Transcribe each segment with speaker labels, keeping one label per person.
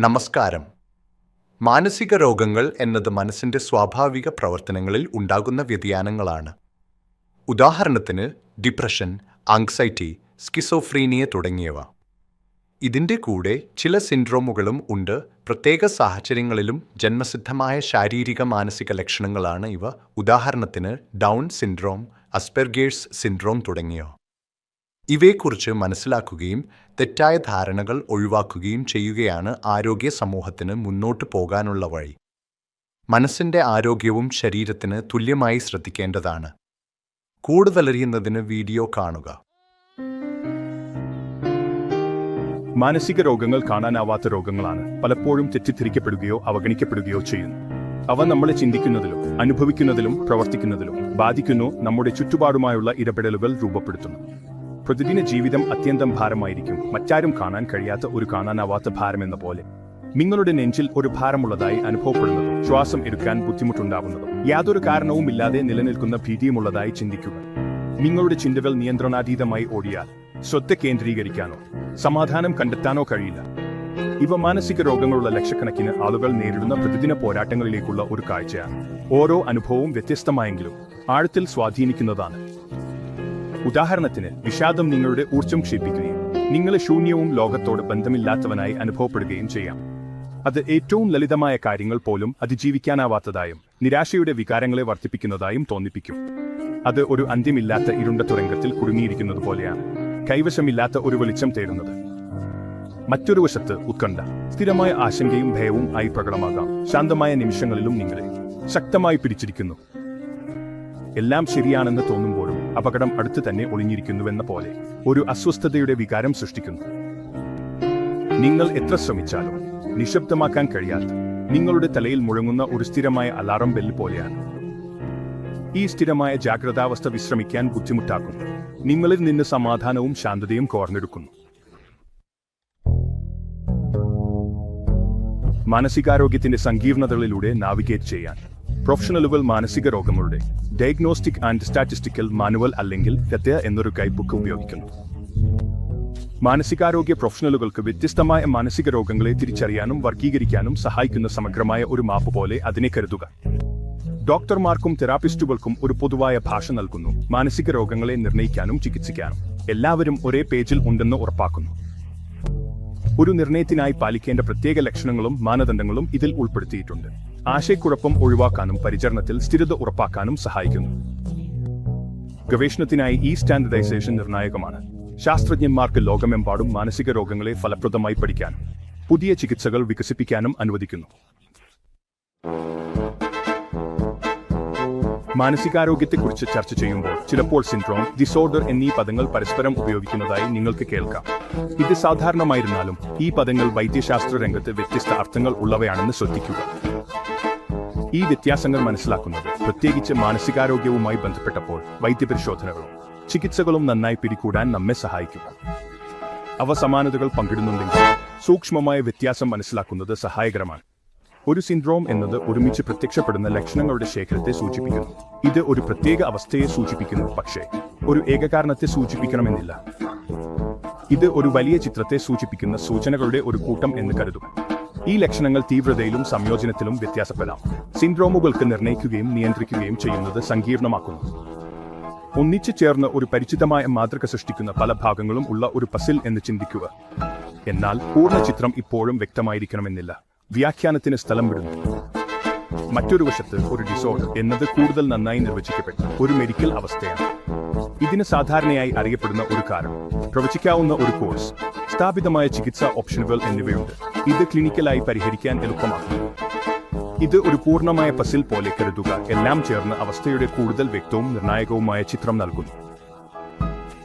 Speaker 1: നമസ്കാരം. മാനസിക രോഗങ്ങൾ എന്നത് മനസ്സിന്റെ സ്വാഭാവിക പ്രവർത്തനങ്ങളിൽ ഉണ്ടാകുന്ന വ്യതിയാനങ്ങളാണ്. ഉദാഹരണത്തിന് ഡിപ്രഷൻ ആങ്സൈറ്റി സ്കിസോഫ്രീനിയ തുടങ്ങിയവ. ഇതിന്റെ കൂടെ ചില സിൻഡ്രോമുകളും ഉണ്ട്. പ്രത്യേക സാഹചര്യങ്ങളിലും ജന്മസിദ്ധമായ ശാരീരിക മാനസിക ലക്ഷണങ്ങളാണ് ഇവ. ഉദാഹരണത്തിന് ഡൗൺ സിൻഡ്രോം അസ്പെർഗേഴ്സ് സിൻഡ്രോം തുടങ്ങിയവ. ഇവയെക്കുറിച്ച് മനസ്സിലാക്കുകയും തെറ്റായ ധാരണകൾ ഒഴിവാക്കുകയും ചെയ്യുകയാണ് ആരോഗ്യ സമൂഹത്തിന് മുന്നോട്ട് പോകാനുള്ള വഴി. മനസ്സിന്റെ ആരോഗ്യവും ശരീരത്തിന് തുല്യമായി ശ്രദ്ധിക്കേണ്ടതാണ്. കൂടുതലറിയുന്നതിന് വീഡിയോ കാണുക.
Speaker 2: മാനസിക രോഗങ്ങൾ കാണാനാവാത്ത രോഗങ്ങളാണ് പലപ്പോഴും തെറ്റിദ്ധരിക്കപ്പെടുകയോ അവഗണിക്കപ്പെടുകയോ ചെയ്യുന്നു. അവ നമ്മളെ ചിന്തിക്കുന്നതിലും അനുഭവിക്കുന്നതിലും പ്രവർത്തിക്കുന്നതിലും ബാധിക്കുന്നു നമ്മുടെ ചുറ്റുപാടുമായുള്ള ഇടപെടലുകൾ രൂപപ്പെടുത്തുന്നു. പ്രതിദിന ജീവിതം അത്യന്തം ഭാരമായിരിക്കും. മറ്റാരും കാണാൻ കഴിയാത്ത ഒരു കാണാനാവാത്ത ഭാരമെന്ന പോലെ. നിങ്ങളുടെ നെഞ്ചിൽ ഒരു ഭാരമുള്ളതായി അനുഭവപ്പെടുന്നതും ശ്വാസം എടുക്കാൻ ബുദ്ധിമുട്ടുണ്ടാവുന്നതും യാതൊരു കാരണവുമില്ലാതെ നിലനിൽക്കുന്ന ഭീതിയുമുള്ളതായി ചിന്തിക്കുക. നിങ്ങളുടെ ചിന്തകൾ നിയന്ത്രണാതീതമായി ഓടിയാൽ ശ്രദ്ധ കേന്ദ്രീകരിക്കാനോ സമാധാനം കണ്ടെത്താനോ കഴിയില്ല. ഇവ മാനസിക രോഗങ്ങളുള്ള ലക്ഷക്കണക്കിന് ആളുകൾ നേരിടുന്ന പ്രതിദിന പോരാട്ടങ്ങളിലേക്കുള്ള ഒരു കാഴ്ചയാണ്. ഓരോ അനുഭവവും വ്യത്യസ്തമായെങ്കിലും ആഴത്തിൽ സ്വാധീനിക്കുന്നതാണ്. ഉദാഹരണത്തിന് വിഷാദം നിങ്ങളുടെ ഊർജം ക്ഷേപിക്കുകയും നിങ്ങളെ ശൂന്യവും ലോകത്തോട് ബന്ധമില്ലാത്തവനായി അനുഭവപ്പെടുകയും ചെയ്യാം. അത് ഏറ്റവും ലളിതമായ കാര്യങ്ങൾ പോലും അതിജീവിക്കാനാവാത്തതായും നിരാശയുടെ വികാരങ്ങളെ വർദ്ധിപ്പിക്കുന്നതായും തോന്നിപ്പിക്കും. അത് ഒരു അന്ത്യമില്ലാത്ത ഇരുണ്ട തുരങ്കത്തിൽ കുടുങ്ങിയിരിക്കുന്നത് പോലെയാണ്. കൈവശമില്ലാത്ത ഒരു വെളിച്ചം തേടുന്നത്. മറ്റൊരു വശത്ത് ഉത്കണ്ഠ. സ്ഥിരമായ ആശങ്കയും ഭയവും ആയി പ്രകടമാകാം. ശാന്തമായ നിമിഷങ്ങളിലും നിങ്ങളെ ശക്തമായി പിടിച്ചിരിക്കുന്നു. എല്ലാം ശരിയാണെന്ന് തോന്നുമ്പോഴും അപകടം അടുത്തു തന്നെ ഒളിഞ്ഞിരിക്കുന്നുവെന്ന പോലെ ഒരു അസ്വസ്ഥതയുടെ വികാരം സൃഷ്ടിക്കുന്നു. നിങ്ങൾ എത്ര ശ്രമിച്ചാലും നിശബ്ദമാക്കാൻ കഴിയാത്ത നിങ്ങളുടെ തലയിൽ മുഴങ്ങുന്ന ഒരു സ്ഥിരമായ അലാറം ബെല്ല് പോലെയാണ്. ഈ സ്ഥിരമായ ജാഗ്രതാവസ്ഥ വിശ്രമിക്കാൻ ബുദ്ധിമുട്ടാക്കുന്നു. നിങ്ങളിൽ നിന്ന് സമാധാനവും ശാന്തതയും കോർന്നെടുക്കുന്നു. മാനസികാരോഗ്യത്തിന്റെ സങ്കീർണതകളിലൂടെ നാവിഗേറ്റ് ചെയ്യാൻ പ്രൊഫഷണലുകൾ മാനസിക രോഗങ്ങളുടെ ഡയഗ്നോസ്റ്റിക് ആൻഡ് സ്റ്റാറ്റിസ്റ്റിക്കൽ മാനുവൽ അല്ലെങ്കിൽ ഗദ്യ എന്നൊരു ഗൈഡ് ബുക്ക് ഉപയോഗിക്കുന്നു. മാനസികാരോഗ്യ പ്രൊഫഷണലുകൾക്ക് വ്യത്യസ്തമായ മാനസിക രോഗങ്ങളെ തിരിച്ചറിയാനും വർഗീകരിക്കാനും സഹായിക്കുന്ന സമഗ്രമായ ഒരു മാപ്പ് പോലെ അതിനെ കരുതുക. ഡോക്ടർമാർക്കും തെറാപ്പിസ്റ്റുകൾക്കും ഒരു പൊതുവായ ഭാഷ നൽകുന്നു. മാനസിക രോഗങ്ങളെ നിർണയിക്കാനും ചികിത്സിക്കാനും. എല്ലാവരും ഒരേ പേജിൽ ഉണ്ടെന്ന് ഉറപ്പാക്കുന്നു. ഒരു നിർണയത്തിനായി പാലിക്കേണ്ട പ്രത്യേക ലക്ഷണങ്ങളും മാനദണ്ഡങ്ങളും ഇതിൽ ഉൾപ്പെടുത്തിയിട്ടുണ്ട്. ആശയക്കുഴപ്പം ഒഴിവാക്കാനും പരിചരണത്തിൽ സ്ഥിരത ഉറപ്പാക്കാനും സഹായിക്കുന്നു. ഗവേഷണത്തിനായി ഈ സ്റ്റാൻഡർഡൈസേഷൻ നിർണായകമാണ്. ശാസ്ത്രജ്ഞന്മാർക്ക് ലോകമെമ്പാടും മാനസിക രോഗങ്ങളെ ഫലപ്രദമായി പഠിക്കാൻ പുതിയ ചികിത്സകൾ വികസിപ്പിക്കാനും അനുവദിക്കുന്നു. മാനസികാരോഗ്യത്തെക്കുറിച്ച് ചർച്ച ചെയ്യുമ്പോൾ ചിലപ്പോൾ സിൻഡ്രോം ഡിസോർഡർ എന്നീ പദങ്ങൾ പരസ്പരം ഉപയോഗിക്കുന്നതായി നിങ്ങൾക്ക് കേൾക്കാം. ഇത് സാധാരണമായിരുന്നാലും ഈ പദങ്ങൾ വൈദ്യശാസ്ത്ര രംഗത്ത് വ്യത്യസ്ത അർത്ഥങ്ങൾ ഉള്ളവയാണെന്ന് ശ്രദ്ധിക്കുക. ഈ വ്യത്യാസങ്ങൾ മനസ്സിലാക്കുന്നത് പ്രത്യേകിച്ച് മാനസികാരോഗ്യവുമായി ബന്ധപ്പെട്ടപ്പോൾ വൈദ്യപരിശോധനകളും ചികിത്സകളും നന്നായി പിടികൂടാൻ നമ്മെ സഹായിക്കും. അവ സമാനതകൾ പങ്കിടുന്നുണ്ടെങ്കിൽ സൂക്ഷ്മമായ വ്യത്യാസം മനസ്സിലാക്കുന്നത് സഹായകരമാണ്. ഒരു സിൻഡ്രോം എന്നത് ഒരുമിച്ച് പ്രത്യക്ഷപ്പെടുന്ന ലക്ഷണങ്ങളുടെ ശേഖരത്തെ സൂചിപ്പിക്കുന്നു. ഇത് ഒരു പ്രത്യേക അവസ്ഥയെ സൂചിപ്പിക്കുന്നു പക്ഷേ ഒരു ഏകകാരണത്തെ സൂചിപ്പിക്കണമെന്നില്ല. ഇത് ഒരു വലിയ ചിത്രത്തെ സൂചിപ്പിക്കുന്ന സൂചനകളുടെ ഒരു കൂട്ടം എന്ന് കരുതുക. ഈ ലക്ഷണങ്ങൾ തീവ്രതയിലും സംയോജനത്തിലും വ്യത്യാസപ്പെടാം. സിൻഡ്രോമുകൾക്ക് നിർണയിക്കുകയും നിയന്ത്രിക്കുകയും ചെയ്യുന്നത് സങ്കീർണമാക്കുന്നു. ഒന്നിച്ചു ചേർന്ന് ഒരു പരിചിതമായ മാതൃക സൃഷ്ടിക്കുന്ന പല ഭാഗങ്ങളും ഉള്ള ഒരു പസിൽ എന്ന് ചിന്തിക്കുക. എന്നാൽ പൂർണ ചിത്രം ഇപ്പോഴും വ്യക്തമായിരിക്കണമെന്നില്ല. വ്യാഖ്യാനത്തിന് സ്ഥലം വിടുന്നു. മറ്റൊരു വശത്ത് ഒരു ഡിസോർഡർ എന്നത് കൂടുതൽ നന്നായി നിർവചിക്കപ്പെട്ട ഒരു മെഡിക്കൽ അവസ്ഥയാണ്. ഇതിന് സാധാരണയായി അറിയപ്പെടുന്ന ഒരു കാരണം. പ്രവചിക്കാവുന്ന ഒരു കോഴ്സ് സ്ഥാപിതമായ ചികിത്സാ ഓപ്ഷനുകൾ എന്നിവയുണ്ട്. ഇത് ക്ലിനിക്കലായി പരിഹരിക്കാൻ എളുപ്പമാക്കുന്നു ഇത് ഒരു പൂർണമായ പസിൽ പോലെ കരുതുക. എല്ലാം ചേർന്ന് അവസ്ഥയുടെ കൂടുതൽ വ്യക്തവും നിർണായകവുമായ ചിത്രം നൽകുന്നു.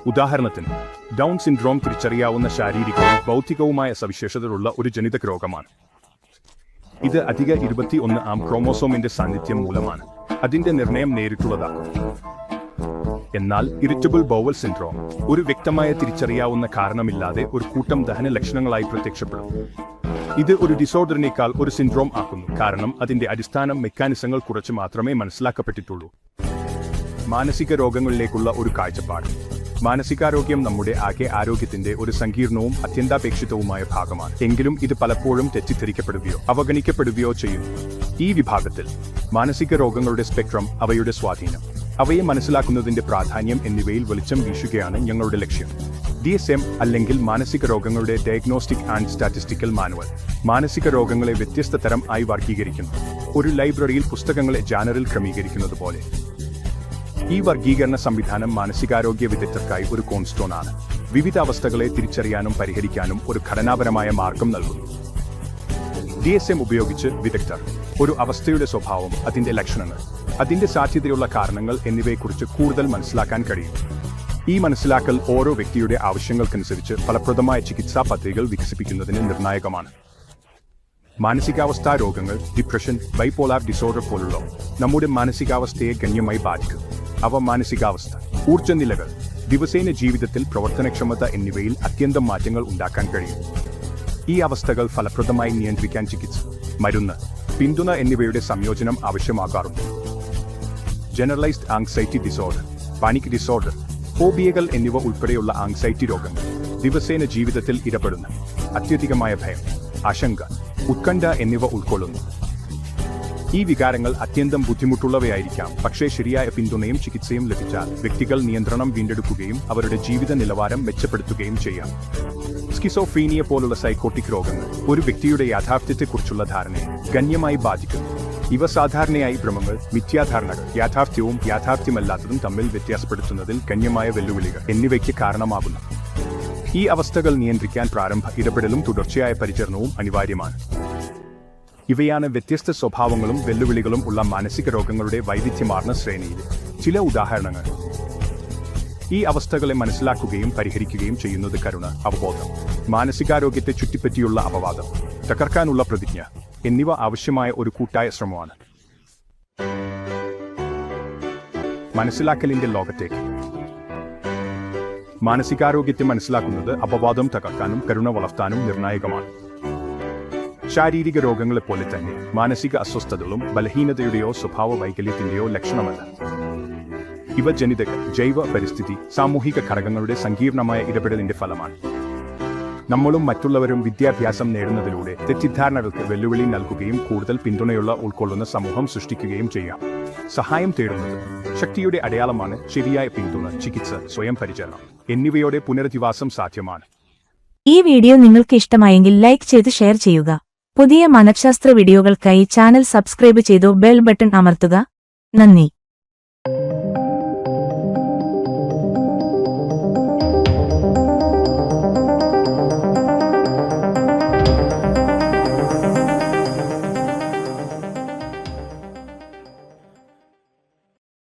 Speaker 2: ഉദാഹരണത്തിന് ഡൗൺ സിൻഡ്രോം തിരിച്ചറിയാവുന്ന ശാരീരികവും ഭൗതികവുമായ സവിശേഷതകളുള്ള ഒരു ജനിതക രോഗമാണ്. ഇത് അധിക ഇരുപത്തി ഒന്ന് ആം ക്രോമോസോമിന്റെ സാന്നിധ്യം മൂലമാണ്. അതിന്റെ നിർണയം നേരിട്ടുള്ളതാക്കും. എന്നാൽ ഇറിറ്റബിൾ ബോവൽ സിൻഡ്രോം ഒരു വ്യക്തമായ തിരിച്ചറിയാവുന്ന കാരണമില്ലാതെ ഒരു കൂട്ടം ദഹന ലക്ഷണങ്ങളായി പ്രത്യക്ഷപ്പെടും. ഇത് ഒരു ഡിസോർഡറിനേക്കാൾ ഒരു സിൻഡ്രോം ആക്കുന്നു. കാരണം അതിന്റെ അടിസ്ഥാന മെക്കാനിസങ്ങൾ കുറച്ച് മാത്രമേ മനസ്സിലാക്കപ്പെട്ടിട്ടുള്ളൂ. മാനസിക രോഗങ്ങളിലേക്കുള്ള ഒരു കാഴ്ചപ്പാട്. മാനസികാരോഗ്യം നമ്മുടെ ആകെ ആരോഗ്യത്തിന്റെ ഒരു സങ്കീർണവും അത്യന്താപേക്ഷിതവുമായ ഭാഗമാണ്. എങ്കിലും ഇത് പലപ്പോഴും തെറ്റിദ്ധരിക്കപ്പെടുകയോ അവഗണിക്കപ്പെടുകയോ ചെയ്യുന്നു ഈ വിഭാഗത്തിൽ മാനസിക രോഗങ്ങളുടെ സ്പെക്ട്രം അവയുടെ സ്വാധീനം. അവയെ മനസ്സിലാക്കുന്നതിന്റെ പ്രാധാന്യം എന്നിവയിൽ വെളിച്ചം വീശുകയാണ് ഞങ്ങളുടെ ലക്ഷ്യം. ഡി എസ് എം അല്ലെങ്കിൽ മാനസിക രോഗങ്ങളുടെ ഡയഗ്നോസ്റ്റിക് ആൻഡ് സ്റ്റാറ്റിസ്റ്റിക്കൽ മാനുവൽ മാനസിക രോഗങ്ങളെ വ്യത്യസ്ത തരം ആയി വർഗീകരിക്കുന്നു. ഒരു ലൈബ്രറിയിൽ പുസ്തകങ്ങളെ ജാനറിൽ ക്രമീകരിക്കുന്നത് പോലെ. ഈ വർഗീകരണ സംവിധാനം മാനസികാരോഗ്യ വിദഗ്ധർക്കായി ഒരു കോൺസ്റ്റോൺ ആണ്. വിവിധ അവസ്ഥകളെ തിരിച്ചറിയാനും പരിഹരിക്കാനും ഒരു ഘടനാപരമായ മാർഗം നൽകുന്നു. ഡി എസ് എം ഉപയോഗിച്ച് വിദഗ്ധർ ഒരു അവസ്ഥയുടെ സ്വഭാവം അതിന്റെ ലക്ഷണങ്ങൾ അതിന്റെ സാധ്യതയുള്ള കാരണങ്ങൾ എന്നിവയെക്കുറിച്ച് കൂടുതൽ മനസ്സിലാക്കാൻ കഴിയും. ഈ മനസ്സിലാക്കൽ ഓരോ വ്യക്തിയുടെ ആവശ്യങ്ങൾക്കനുസരിച്ച് ഫലപ്രദമായ ചികിത്സാ പദ്ധതികൾ വികസിപ്പിക്കുന്നതിന് നിർണായകമാണ്. മാനസികാവസ്ഥാ രോഗങ്ങൾ ഡിപ്രഷൻ ബൈപോളാർ ഡിസോർഡർ പോലുള്ള നമ്മുടെ മാനസികാവസ്ഥയെ ഗണ്യമായി ബാധിക്കും. അവ മാനസികാവസ്ഥ ഊർജനിലകൾ ദിവസേന ജീവിതത്തിൽ പ്രവർത്തനക്ഷമത എന്നിവയിൽ അത്യന്തം മാറ്റങ്ങൾ ഉണ്ടാക്കാൻ കഴിയും. ഈ അവസ്ഥകൾ ഫലപ്രദമായി നിയന്ത്രിക്കാൻ ചികിത്സ മരുന്ന് പിന്തുണ എന്നിവയുടെ സംയോജനം ആവശ്യമാകാറുണ്ട്. Generalised anxiety disorder panic disorder ഫോബിയകൾ എന്നിവ ഉൾപ്പെടെയുള്ള ആങ്സൈറ്റി രോഗങ്ങൾ ദിവസേന ജീവിതത്തിൽ ഇടപെടുന്ന അത്യധികമായ ഭയം ആശങ്ക ഉത്കണ്ഠ എന്നിവ ഉൾക്കൊള്ളുന്നു. ഈ വികാരങ്ങൾ അത്യന്തം ബുദ്ധിമുട്ടുള്ളവയായിരിക്കാം. പക്ഷേ ശരിയായ പിന്തുണയും ചികിത്സയും ലഭിച്ചാൽ വ്യക്തികൾ നിയന്ത്രണം വീണ്ടെടുക്കുകയും അവരുടെ ജീവിത നിലവാരം മെച്ചപ്പെടുത്തുകയും ചെയ്യാം. സ്കിസോഫീനിയ പോലുള്ള സൈക്കോട്ടിക് രോഗങ്ങൾ ഒരു വ്യക്തിയുടെ യാഥാർത്ഥ്യത്തെക്കുറിച്ചുള്ള ധാരണയെ ഗണ്യമായി ബാധിക്കുന്നു. ഇവ സാധാരണയായി ഭ്രമങ്ങൾ മിഥ്യാധാരണകൾ യാഥാർത്ഥ്യവും യാഥാർത്ഥ്യമല്ലാത്തതും തമ്മിൽ വ്യത്യാസപ്പെടുത്തുന്നതിൽ ഗണ്യമായ വെല്ലുവിളികൾ എന്നിവയ്ക്ക് കാരണമാകുന്നു. ഈ അവസ്ഥകൾ നിയന്ത്രിക്കാൻ പ്രാരംഭ ഇടപെടലും തുടർച്ചയായ പരിചരണവും അനിവാര്യമാണ്. ഇവയാണ് വ്യത്യസ്ത സ്വഭാവങ്ങളും വെല്ലുവിളികളും ഉള്ള മാനസിക രോഗങ്ങളുടെ വൈവിധ്യമാർന്ന ശ്രേണിയിൽ. ചില ഉദാഹരണങ്ങൾ. ഈ അവസ്ഥകളെ മനസ്സിലാക്കുകയും പരിഹരിക്കുകയും ചെയ്യുന്നത് കരുണ അവബോധം മാനസികാരോഗ്യത്തെ ചുറ്റിപ്പറ്റിയുള്ള അപവാദം തകർക്കാനുള്ള പ്രതിജ്ഞ എന്നിവ ആവശ്യമായ ഒരു കൂട്ടായ ശ്രമമാണ്. മനസ്സിലാക്കലിന്റെ ലോകത്തേക്ക്. മാനസികാരോഗ്യത്തെ മനസ്സിലാക്കുന്നത് അപവാദം തകർക്കാനും കരുണ വളർത്താനും നിർണായകമാണ്. ശാരീരിക രോഗങ്ങളെപ്പോലെ തന്നെ മാനസിക അസ്വസ്ഥതകളും ബലഹീനതയുടെയോ സ്വഭാവ വൈകല്യത്തിന്റെയോ ലക്ഷണമല്ല. ഇവ ജനിതക ജൈവ പരിസ്ഥിതി സാമൂഹിക ഘടകങ്ങളുടെ സങ്കീർണമായ ഇടപെടലിന്റെ ഫലമാണ്. നമ്മളും മറ്റുള്ളവരും വിദ്യാഭ്യാസം നേടുന്നതിലൂടെ തെറ്റിദ്ധാരണകൾക്ക് വെല്ലുവിളി നൽകുകയും കൂടുതൽ പിന്തുണയുള്ള ഉൾക്കൊള്ളുന്ന സമൂഹം സൃഷ്ടിക്കുകയും ചെയ്യാം. സഹായം തേടുന്നത് ശക്തിയുടെ അടയാളമാണ് ശരിയായ പിന്തുണ ചികിത്സ സ്വയം പരിചരണം എന്നിവയോടെ പുനരധിവാസം സാധ്യമാണ്.
Speaker 3: ഈ വീഡിയോ നിങ്ങൾക്ക് ഇഷ്ടമായെങ്കിൽ ലൈക്ക് ചെയ്ത് ഷെയർ ചെയ്യുക. പുതിയ മനഃശാസ്ത്ര വീഡിയോകൾക്കായി ചാനൽ സബ്സ്ക്രൈബ് ചെയ്തു ബെൽ ബട്ടൺ അമർത്തുക. നന്ദി.